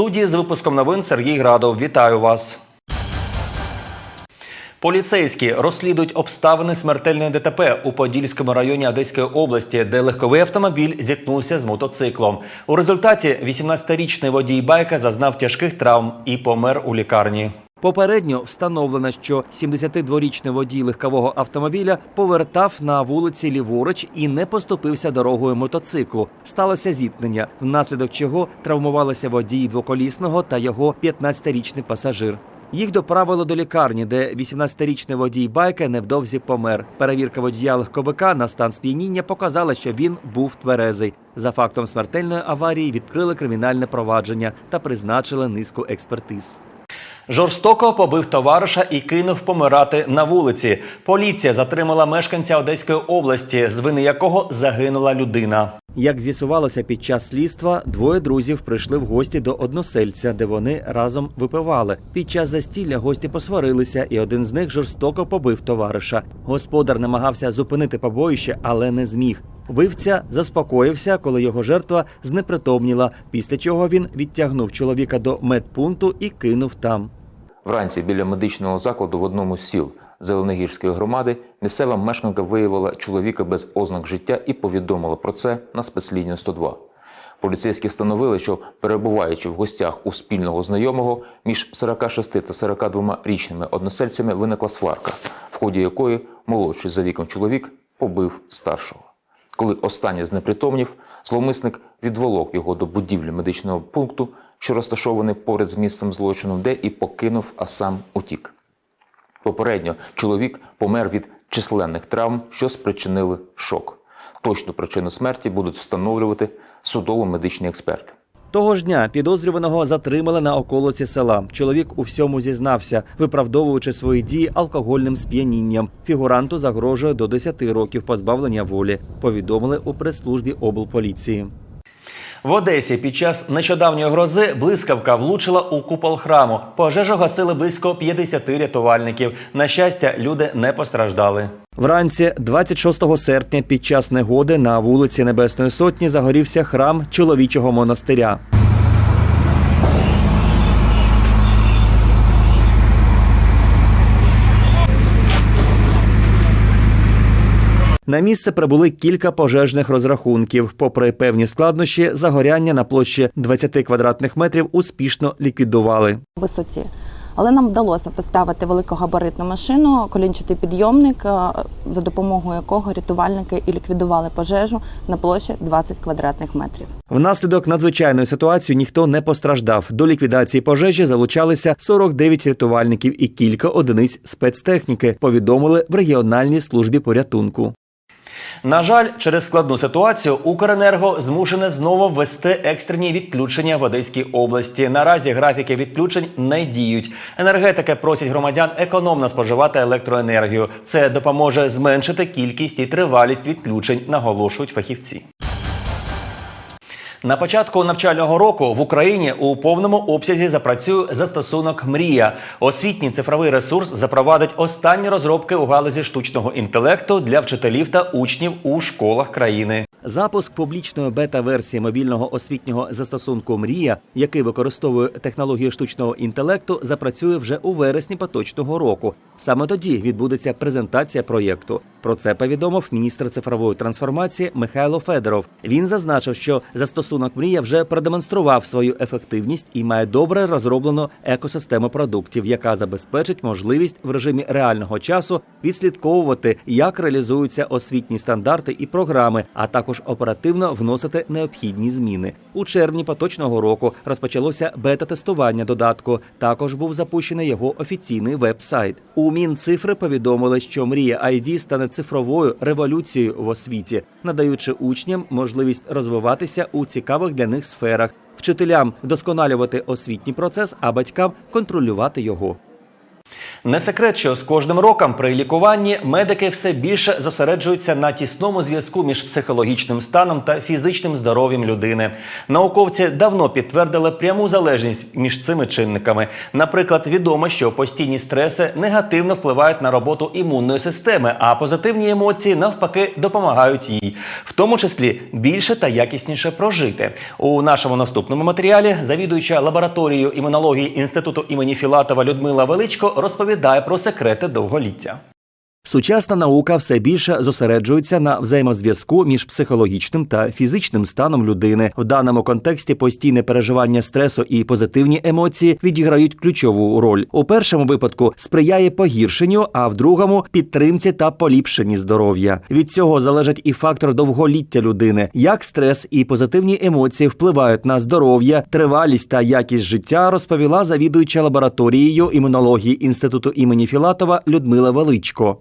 студії з випуском новин Сергій Градов. Вітаю вас. Поліцейські розслідують обставини смертельної ДТП у Подільському районі Одеської області, де легковий автомобіль зіткнувся з мотоциклом. У результаті 18-річний водій байка зазнав тяжких травм і помер у лікарні. Попередньо встановлено, що 72-річний водій легкового автомобіля повертав на вулиці ліворуч і не поступився дорогою мотоциклу. Сталося зіткнення, внаслідок чого травмувалися водій двоколісного та його 15-річний пасажир. Їх доправили до лікарні, де 18-річний водій байка невдовзі помер. Перевірка водія легковика на стан сп'яніння показала, що він був тверезий. За фактом смертельної аварії відкрили кримінальне провадження та призначили низку експертиз. Жорстоко побив товариша і кинув помирати на вулиці. Поліція затримала мешканця Одеської області, з вини якого загинула людина. Як з'ясувалося під час слідства, двоє друзів прийшли в гості до односельця, де вони разом випивали. Під час застілля гості посварилися, і один з них жорстоко побив товариша. Господар намагався зупинити побоїще, але не зміг. Вбивця заспокоївся, коли його жертва знепритомніла, після чого він відтягнув чоловіка до медпункту і кинув там. Вранці біля медичного закладу в одному з сіл Зеленогірської громади місцева мешканка виявила чоловіка без ознак життя і повідомила про це на спецлінію 102. Поліцейські встановили, що перебуваючи в гостях у спільного знайомого, між 46 та 42 річними односельцями виникла сварка, в ході якої молодший за віком чоловік побив старшого. Коли останній знепритомнів, зловмисник відволок його до будівлі медичного пункту, що розташований поряд з місцем злочину, де і покинув, а сам утік. Попередньо чоловік помер від численних травм, що спричинили шок. Точну причину смерті будуть встановлювати судово-медичні експерти. Того ж дня підозрюваного затримали на околиці села. Чоловік у всьому зізнався, виправдовуючи свої дії алкогольним сп'янінням. Фігуранту загрожує до 10 років позбавлення волі. Повідомили у прес-службі облполіції. В Одесі під час нещодавньої грози блискавка влучила у купол храму. Пожежу гасили близько 50 рятувальників. На щастя, люди не постраждали. Вранці 26 серпня під час негоди на вулиці Небесної Сотні загорівся храм чоловічого монастиря. На місце прибули кілька пожежних розрахунків. Попри певні складнощі, загоряння на площі 20 квадратних метрів успішно ліквідували. висоті. Але нам вдалося поставити великогабаритну машину, колінчатий підйомник, е, за допомогою якого рятувальники і ліквідували пожежу на площі 20 квадратних метрів. Внаслідок надзвичайної ситуації ніхто не постраждав. До ліквідації пожежі залучалися 49 рятувальників і кілька одиниць спецтехніки. Повідомили в регіональній службі порятунку. На жаль, через складну ситуацію Укренерго змушене знову ввести екстрені відключення в Одеській області. Наразі графіки відключень не діють. Енергетики просять громадян економно споживати електроенергію. Це допоможе зменшити кількість і тривалість відключень, наголошують фахівці. На початку навчального року в Україні у повному обсязі запрацює застосунок Мрія. Освітній цифровий ресурс запровадить останні розробки у галузі штучного інтелекту для вчителів та учнів у школах країни. Запуск публічної бета-версії мобільного освітнього застосунку Мрія, який використовує технологію штучного інтелекту, запрацює вже у вересні поточного року. Саме тоді відбудеться презентація проєкту. Про це повідомив міністр цифрової трансформації Михайло Федоров. Він зазначив, що застосунок Мрія вже продемонстрував свою ефективність і має добре розроблену екосистему продуктів, яка забезпечить можливість в режимі реального часу відслідковувати, як реалізуються освітні стандарти і програми, а також оперативно вносити необхідні зміни. У червні поточного року розпочалося бета-тестування додатку. Також був запущений його офіційний веб-сайт. У Мінцифри повідомили, що мрія ID стане цифровою революцією в освіті, надаючи учням можливість розвиватися у цікавих для них сферах, вчителям вдосконалювати освітній процес, а батькам контролювати його. Не секрет, що з кожним роком при лікуванні медики все більше зосереджуються на тісному зв'язку між психологічним станом та фізичним здоров'ям людини. Науковці давно підтвердили пряму залежність між цими чинниками. Наприклад, відомо, що постійні стреси негативно впливають на роботу імунної системи, а позитивні емоції навпаки допомагають їй, в тому числі більше та якісніше прожити. У нашому наступному матеріалі завідуюча лабораторією імунології інституту імені Філатова Людмила Величко розповідає про секрети довголіття. Сучасна наука все більше зосереджується на взаємозв'язку між психологічним та фізичним станом людини. В даному контексті постійне переживання стресу і позитивні емоції відіграють ключову роль. У першому випадку сприяє погіршенню, а в другому підтримці та поліпшенні здоров'я. Від цього залежить і фактор довголіття людини, як стрес і позитивні емоції впливають на здоров'я, тривалість та якість життя, розповіла завідуюча лабораторією імунології інституту імені Філатова Людмила Величко.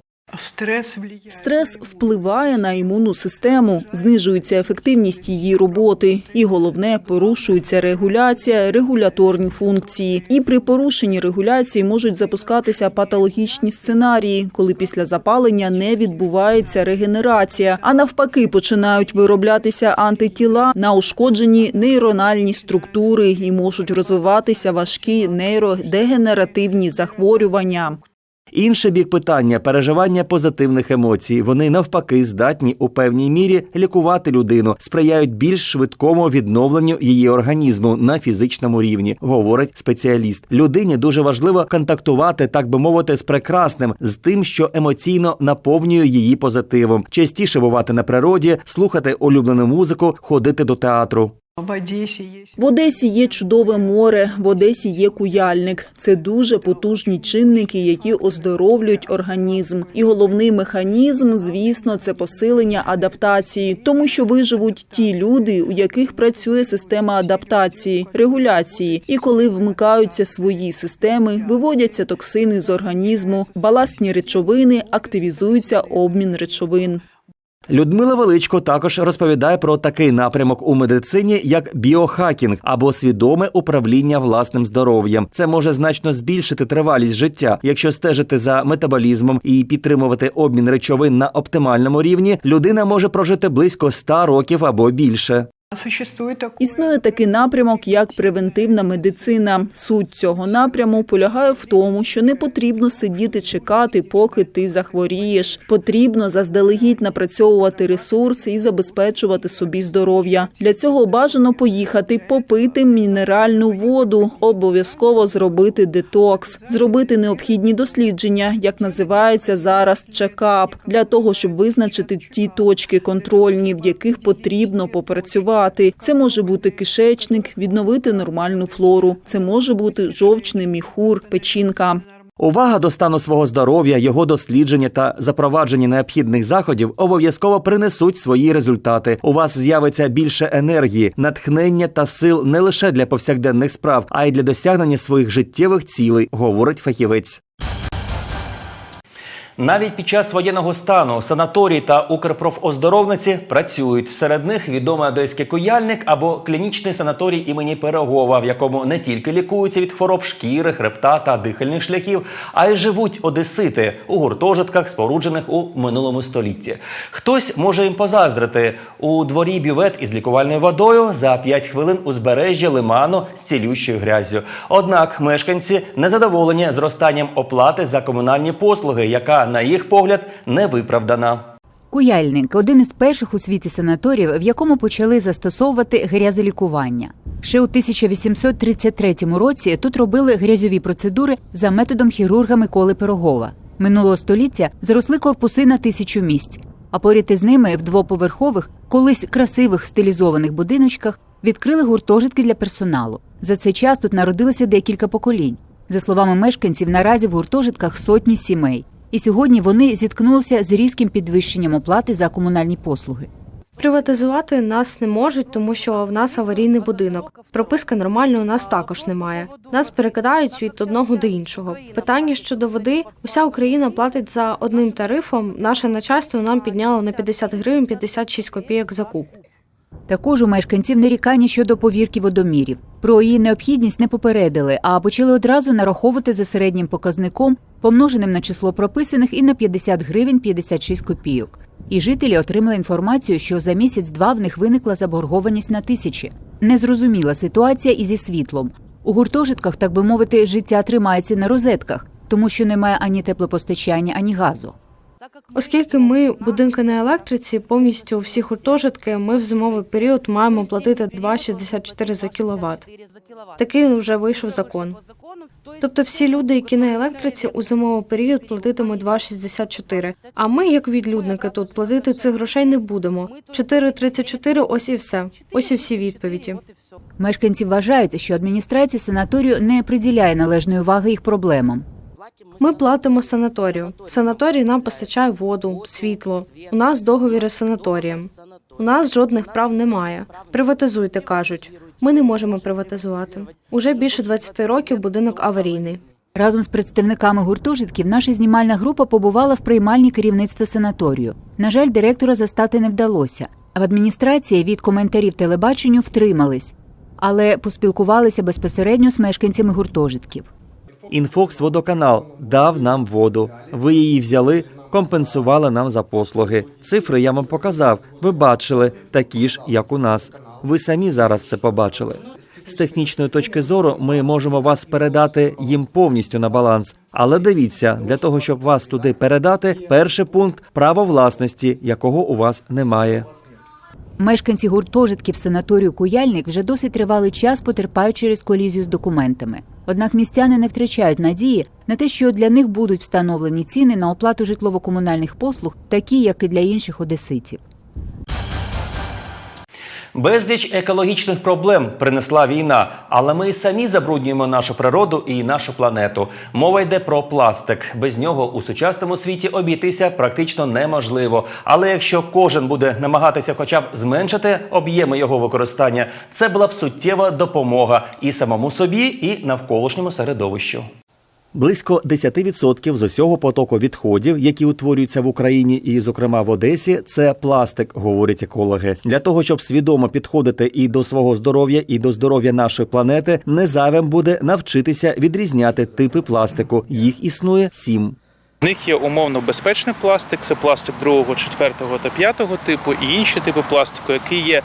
Стрес. Впливає на імунну систему, знижується ефективність її роботи, і головне порушується регуляція, регуляторні функції. І при порушенні регуляції можуть запускатися патологічні сценарії, коли після запалення не відбувається регенерація, а навпаки починають вироблятися антитіла на ушкоджені нейрональні структури і можуть розвиватися важкі нейродегенеративні захворювання. Інший бік питання переживання позитивних емоцій. Вони навпаки здатні у певній мірі лікувати людину, сприяють більш швидкому відновленню її організму на фізичному рівні, говорить спеціаліст. Людині дуже важливо контактувати, так би мовити, з прекрасним, з тим, що емоційно наповнює її позитивом. Частіше бувати на природі, слухати улюблену музику, ходити до театру. В Одесі є. В Одесі є чудове море, в Одесі є куяльник. Це дуже потужні чинники, які оздоровлюють організм. І головний механізм, звісно, це посилення адаптації, тому що виживуть ті люди, у яких працює система адаптації, регуляції. І коли вмикаються свої системи, виводяться токсини з організму, баластні речовини, активізується обмін речовин. Людмила Величко також розповідає про такий напрямок у медицині, як біохакінг або свідоме управління власним здоров'ям. Це може значно збільшити тривалість життя, якщо стежити за метаболізмом і підтримувати обмін речовин на оптимальному рівні. Людина може прожити близько 100 років або більше. Існує такий напрямок, як превентивна медицина. Суть цього напряму полягає в тому, що не потрібно сидіти чекати, поки ти захворієш. Потрібно заздалегідь напрацьовувати ресурси і забезпечувати собі здоров'я. Для цього бажано поїхати, попити мінеральну воду, обов'язково зробити детокс, зробити необхідні дослідження, як називається зараз чекап, для того, щоб визначити ті точки контрольні, в яких потрібно попрацювати. Це може бути кишечник, відновити нормальну флору. Це може бути жовчний міхур, печінка. Увага до стану свого здоров'я, його дослідження та запровадження необхідних заходів обов'язково принесуть свої результати. У вас з'явиться більше енергії, натхнення та сил не лише для повсякденних справ, а й для досягнення своїх життєвих цілей, говорить фахівець. Навіть під час воєнного стану санаторії та Укрпрофоздоровниці працюють. Серед них відомий одеський куяльник або клінічний санаторій імені Пирогова, в якому не тільки лікуються від хвороб шкіри, хребта та дихальних шляхів, а й живуть одесити у гуртожитках, споруджених у минулому столітті. Хтось може їм позаздрити у дворі бювет із лікувальною водою за 5 хвилин узбережжя лиману з цілющою грязю. Однак мешканці незадоволені зростанням оплати за комунальні послуги, яка на їх погляд не виправдана. Куяльник один із перших у світі санаторіїв, в якому почали застосовувати грязолікування. Ще у 1833 році тут робили грязьові процедури за методом хірурга Миколи Пирогова. Минулого століття зросли корпуси на тисячу місць, а поряд із ними в двоповерхових, колись красивих стилізованих будиночках відкрили гуртожитки для персоналу. За цей час тут народилося декілька поколінь. За словами мешканців, наразі в гуртожитках сотні сімей. І сьогодні вони зіткнулися з різким підвищенням оплати за комунальні послуги. Приватизувати нас не можуть, тому що в нас аварійний будинок. Прописки нормальної у нас також немає. Нас перекидають від одного до іншого. Питання щодо води: уся Україна платить за одним тарифом. Наше начальство нам підняло на 50 гривень 56 копійок за куб. Також у мешканців нарікання щодо повірки водомірів. Про її необхідність не попередили, а почали одразу нараховувати за середнім показником, помноженим на число прописаних і на 50 гривень 56 копійок. І жителі отримали інформацію, що за місяць-два в них виникла заборгованість на тисячі. Незрозуміла ситуація і зі світлом. У гуртожитках, так би мовити, життя тримається на розетках, тому що немає ані теплопостачання, ані газу. Оскільки ми будинки на електриці, повністю всі гуртожитки, ми в зимовий період маємо платити 2,64 за кіловат. Такий вже вийшов закон. Тобто всі люди, які на електриці, у зимовий період платитимуть 2,64. А ми, як відлюдники, тут платити цих грошей не будемо. 4,34 – ось і все. Ось і всі відповіді. Мешканці вважають, що адміністрація санаторію не приділяє належної уваги їх проблемам. Ми платимо санаторію. Санаторій нам постачає воду, світло. У нас договіри з санаторієм. У нас жодних прав немає. Приватизуйте, кажуть. Ми не можемо приватизувати. Уже більше 20 років будинок аварійний. Разом з представниками гуртожитків наша знімальна група побувала в приймальні керівництва санаторію. На жаль, директора застати не вдалося. А в адміністрації від коментарів телебаченню втримались, але поспілкувалися безпосередньо з мешканцями гуртожитків. Інфокс водоканал дав нам воду. Ви її взяли, компенсували нам за послуги. Цифри я вам показав. Ви бачили такі ж, як у нас. Ви самі зараз це побачили. З технічної точки зору ми можемо вас передати їм повністю на баланс. Але дивіться, для того, щоб вас туди передати, перший пункт право власності, якого у вас немає. Мешканці гуртожитків санаторію Куяльник вже досить тривалий час потерпають через колізію з документами. Однак містяни не втрачають надії на те, що для них будуть встановлені ціни на оплату житлово-комунальних послуг, такі як і для інших одеситів. Безліч екологічних проблем принесла війна, але ми самі забруднюємо нашу природу і нашу планету. Мова йде про пластик. Без нього у сучасному світі обійтися практично неможливо. Але якщо кожен буде намагатися, хоча б зменшити об'єми його використання, це була б суттєва допомога і самому собі, і навколишньому середовищу. Близько 10% з усього потоку відходів, які утворюються в Україні і, зокрема, в Одесі, це пластик, говорять екологи. Для того щоб свідомо підходити і до свого здоров'я, і до здоров'я нашої планети, незайвим буде навчитися відрізняти типи пластику. Їх існує сім. В них є умовно безпечний пластик, це пластик другого, четвертого та п'ятого типу, і інші типи пластику, які є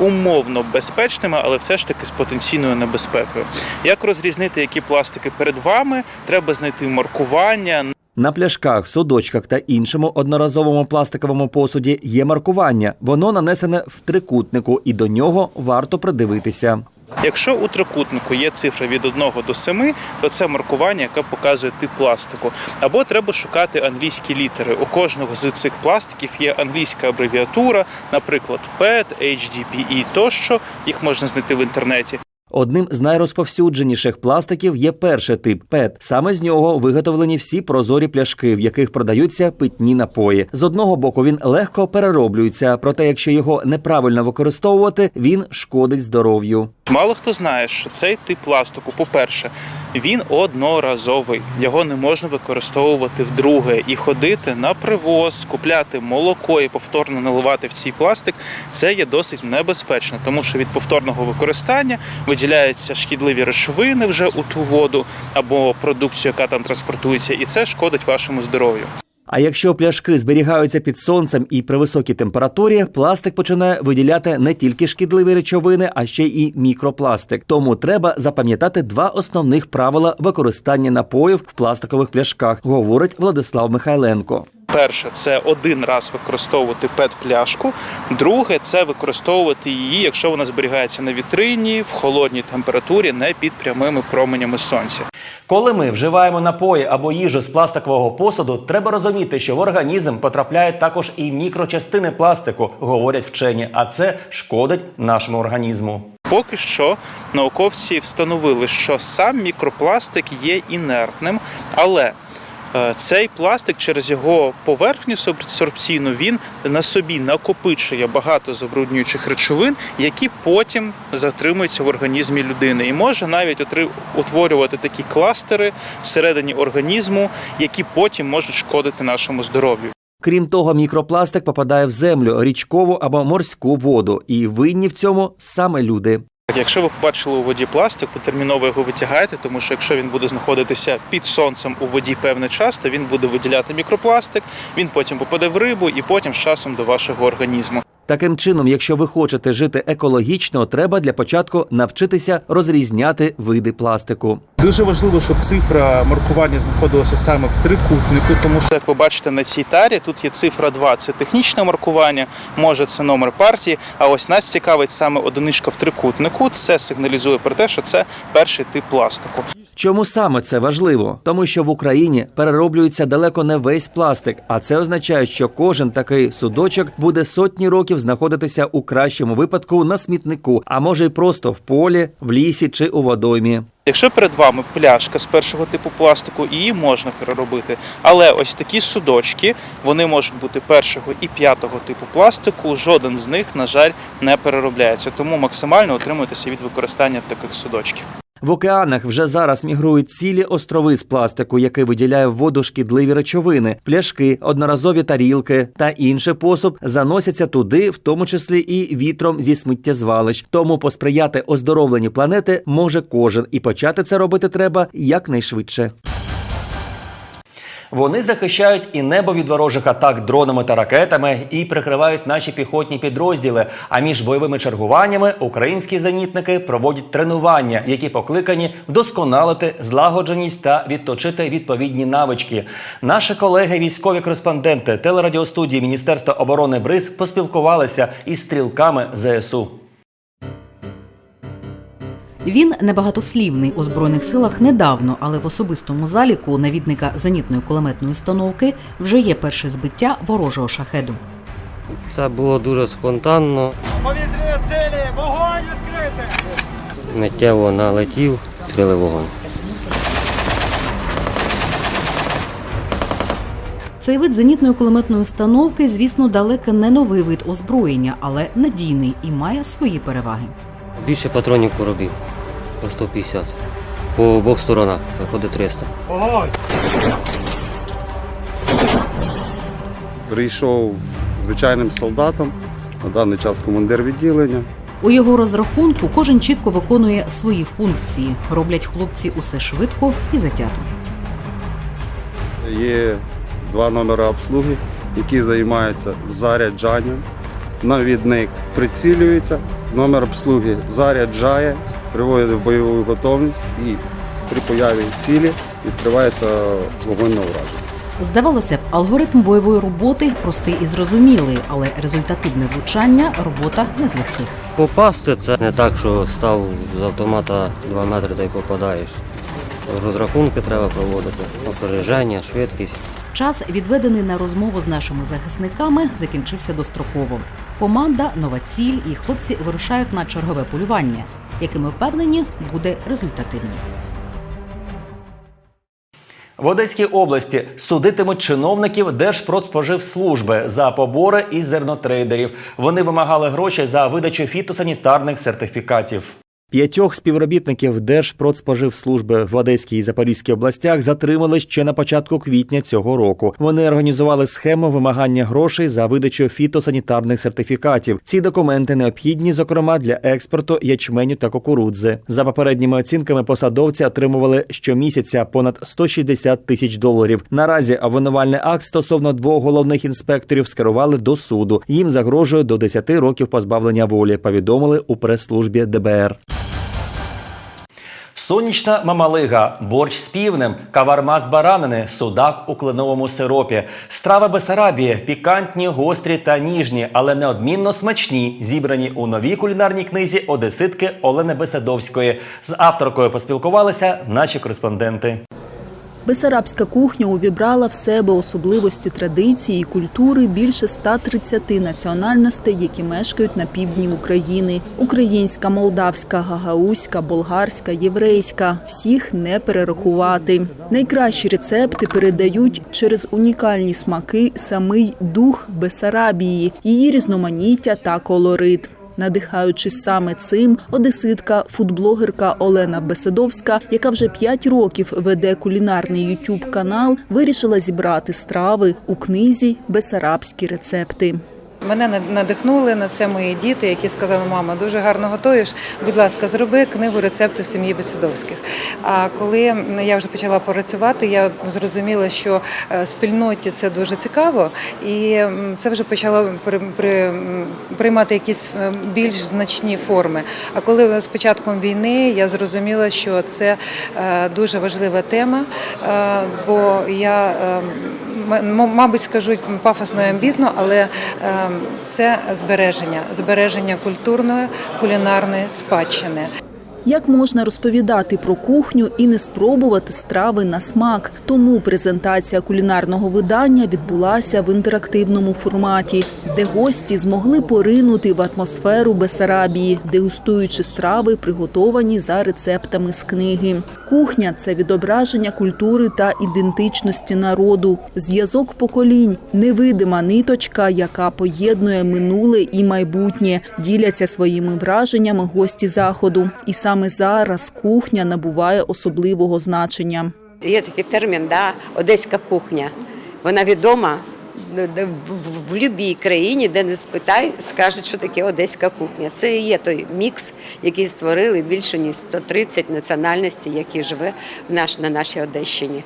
умовно безпечними, але все ж таки з потенційною небезпекою. Як розрізнити, які пластики перед вами? Треба знайти маркування. На пляшках, судочках та іншому одноразовому пластиковому посуді є маркування. Воно нанесене в трикутнику, і до нього варто придивитися. Якщо у трикутнику є цифра від 1 до 7, то це маркування, яке показує тип пластику. Або треба шукати англійські літери. У кожного з цих пластиків є англійська абревіатура, наприклад, PET, HDPE тощо. Їх можна знайти в інтернеті. Одним з найрозповсюдженіших пластиків є перший тип ПЕТ. Саме з нього виготовлені всі прозорі пляшки, в яких продаються питні напої. З одного боку він легко перероблюється, проте якщо його неправильно використовувати, він шкодить здоров'ю. Мало хто знає, що цей тип пластику, по-перше, він одноразовий. Його не можна використовувати вдруге і ходити на привоз, купляти молоко і повторно наливати в цей пластик. Це є досить небезпечно, тому що від повторного використання виділяються шкідливі речовини вже у ту воду або продукцію, яка там транспортується, і це шкодить вашому здоров'ю. А якщо пляшки зберігаються під сонцем і при високій температурі, пластик починає виділяти не тільки шкідливі речовини, а ще і мікропластик. Тому треба запам'ятати два основних правила використання напоїв в пластикових пляшках, говорить Владислав Михайленко. Перше, це один раз використовувати пет-пляшку. Друге, це використовувати її, якщо вона зберігається на вітрині в холодній температурі, не під прямими променями сонця. Коли ми вживаємо напої або їжу з пластикового посуду, треба розуміти, що в організм потрапляють також і мікрочастини пластику, говорять вчені, а це шкодить нашому організму. Поки що науковці встановили, що сам мікропластик є інертним, але цей пластик через його поверхню сорбційну він на собі накопичує багато забруднюючих речовин, які потім затримуються в організмі людини, і може навіть утворювати такі кластери всередині організму, які потім можуть шкодити нашому здоров'ю. Крім того, мікропластик попадає в землю, річкову або морську воду, і винні в цьому саме люди. Якщо ви побачили у воді пластик, то терміново його витягаєте, тому що якщо він буде знаходитися під сонцем у воді певний час, то він буде виділяти мікропластик, він потім попаде в рибу і потім з часом до вашого організму. Таким чином, якщо ви хочете жити екологічно, треба для початку навчитися розрізняти види пластику. Дуже важливо, щоб цифра маркування знаходилася саме в трикутнику, тому що, як ви бачите на цій тарі, тут є цифра 2, це технічне маркування, може це номер партії. А ось нас цікавить саме одиничка в трикутнику. Це сигналізує про те, що це перший тип пластику. Чому саме це важливо? Тому що в Україні перероблюється далеко не весь пластик, а це означає, що кожен такий судочок буде сотні років знаходитися у кращому випадку на смітнику, а може й просто в полі, в лісі чи у водоймі. Якщо перед вами пляшка з першого типу пластику, її можна переробити. Але ось такі судочки, вони можуть бути першого і п'ятого типу пластику. Жоден з них, на жаль, не переробляється. Тому максимально утримуйтеся від використання таких судочків. В океанах вже зараз мігрують цілі острови з пластику, який виділяє в воду шкідливі речовини, пляшки, одноразові тарілки та інший посуд заносяться туди, в тому числі і вітром зі сміттєзвалищ. Тому посприяти оздоровленню планети може кожен, і почати це робити треба якнайшвидше. Вони захищають і небо від ворожих атак дронами та ракетами і прикривають наші піхотні підрозділи. А між бойовими чергуваннями українські зенітники проводять тренування, які покликані вдосконалити злагодженість та відточити відповідні навички. Наші колеги, військові кореспонденти телерадіостудії Міністерства оборони БРИЗ поспілкувалися із стрілками ЗСУ. Він небагатослівний у збройних силах недавно, але в особистому заліку навідника зенітної кулеметної установки вже є перше збиття ворожого шахеду. Це було дуже спонтанно. Повітряні цілі, вогонь відкрити! Миттєво налетів, відкрили вогонь. Цей вид зенітної кулеметної установки, звісно, далеко не новий вид озброєння, але надійний і має свої переваги. Більше патронів коробів по 150. По обох сторонах виходить 300. Прийшов звичайним солдатом, на даний час командир відділення. У його розрахунку кожен чітко виконує свої функції. Роблять хлопці усе швидко і затято. Є два номери обслуги, які займаються заряджанням. Навідник прицілюється, номер обслуги заряджає, приводить в бойову готовність і при появі цілі відкривається вогонь на ураження. Здавалося б, алгоритм бойової роботи простий і зрозумілий, але результативне влучання робота не з легких. Попасти це не так, що став з автомата 2 метри та й попадаєш. Розрахунки треба проводити, опереження, швидкість. Час, відведений на розмову з нашими захисниками, закінчився достроково. Команда, нова ціль, і хлопці вирушають на чергове полювання, яке ми впевнені буде результативним. В Одеській області судитимуть чиновників Держпродспоживслужби за побори із зернотрейдерів. Вони вимагали гроші за видачу фітосанітарних сертифікатів. П'ятьох співробітників Держпродспоживслужби в Одеській і Запорізькій областях затримали ще на початку квітня цього року. Вони організували схему вимагання грошей за видачу фітосанітарних сертифікатів. Ці документи необхідні, зокрема, для експорту ячменю та кукурудзи. За попередніми оцінками посадовці отримували щомісяця понад 160 тисяч доларів. Наразі обвинувальний акт стосовно двох головних інспекторів скерували до суду. Їм загрожує до 10 років позбавлення волі. Повідомили у прес-службі ДБР. Сонячна мамалига, борщ з півнем, каварма з баранини, судак у кленовому сиропі, страви Бесарабії, пікантні, гострі та ніжні, але неодмінно смачні, зібрані у новій кулінарній книзі одеситки Олени Беседовської. З авторкою поспілкувалися наші кореспонденти. Бесарабська кухня увібрала в себе особливості традиції і культури більше 130 національностей, які мешкають на півдні України: українська, молдавська, гагаузька, болгарська, єврейська. Всіх не перерахувати. Найкращі рецепти передають через унікальні смаки самий дух Бесарабії, її різноманіття та колорит. Надихаючись саме цим, одеситка, фудблогерка Олена Беседовська, яка вже 5 років веде кулінарний ютюб канал, вирішила зібрати страви у книзі Бесарабські рецепти. Мене над- надихнули на це мої діти, які сказали, мама, дуже гарно готуєш. Будь ласка, зроби книгу рецепту сім'ї Бесідовських. А коли я вже почала працювати, я зрозуміла, що е, спільноті це дуже цікаво, і це вже почало при, при, приймати якісь е, більш значні форми. А коли з початком війни я зрозуміла, що це е, дуже важлива тема, е, бо я е, мабуть, скажу пафосно і амбітно, але е, це збереження, збереження культурної кулінарної спадщини. Як можна розповідати про кухню і не спробувати страви на смак? Тому презентація кулінарного видання відбулася в інтерактивному форматі, де гості змогли поринути в атмосферу Бесарабії, дегустуючи страви, приготовані за рецептами з книги. Кухня це відображення культури та ідентичності народу, зв'язок поколінь, невидима ниточка, яка поєднує минуле і майбутнє, діляться своїми враженнями гості заходу. І саме зараз кухня набуває особливого значення. Є такий термін, да, одеська кухня. Вона відома в- в- будь-якій країні, де не спитай, скажуть, що таке одеська кухня. Це і є той мікс, який створили більше ніж 130 національностей, які живе в наш, на нашій Одещині.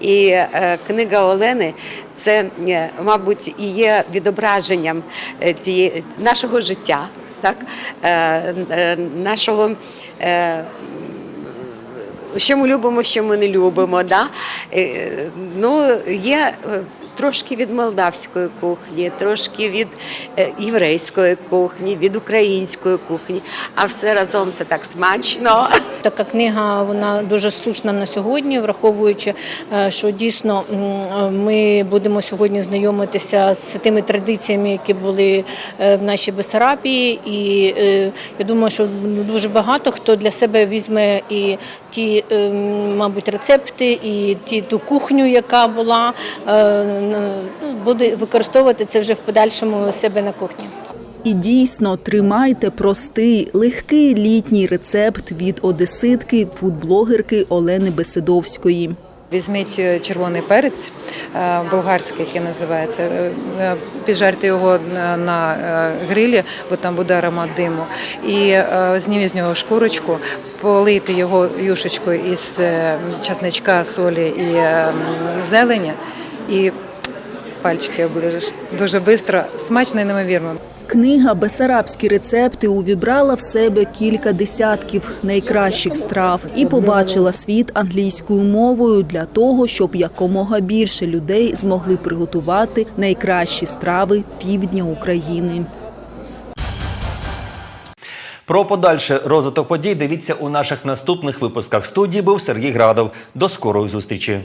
І е, книга Олени це, е, мабуть, і є відображенням е, тієї нашого життя, так? Е, е, нашого. Е, що ми любимо, що ми не любимо. Да? Е, Ну, є трошки від молдавської кухні, трошки від е, єврейської кухні, від української кухні, а все разом це так смачно. Така книга вона дуже слушна на сьогодні, враховуючи, е, що дійсно ми будемо сьогодні знайомитися з тими традиціями, які були е, в нашій Бесарабії. І е, я думаю, що дуже багато хто для себе візьме і ті, е, мабуть, рецепти, і ті ту кухню, яка була, ну, буде використовувати це вже в подальшому у себе на кухні. І дійсно тримайте простий, легкий літній рецепт від одеситки, фудблогерки Олени Беседовської. Візьміть е, червоний перець е, болгарський, який називається, е, піджарте його на- грилі, бо там буде аромат диму. І зніміть з нього шкурочку, полийте його юшечкою із часничка, солі і зелені, і пальчики оближеш. Дуже швидко, смачно і неймовірно. Книга Бесарабські рецепти увібрала в себе кілька десятків найкращих страв і побачила світ англійською мовою для того, щоб якомога більше людей змогли приготувати найкращі страви півдня України. Про подальший розвиток подій дивіться у наших наступних випусках. В студії був Сергій Градов. До скорої зустрічі.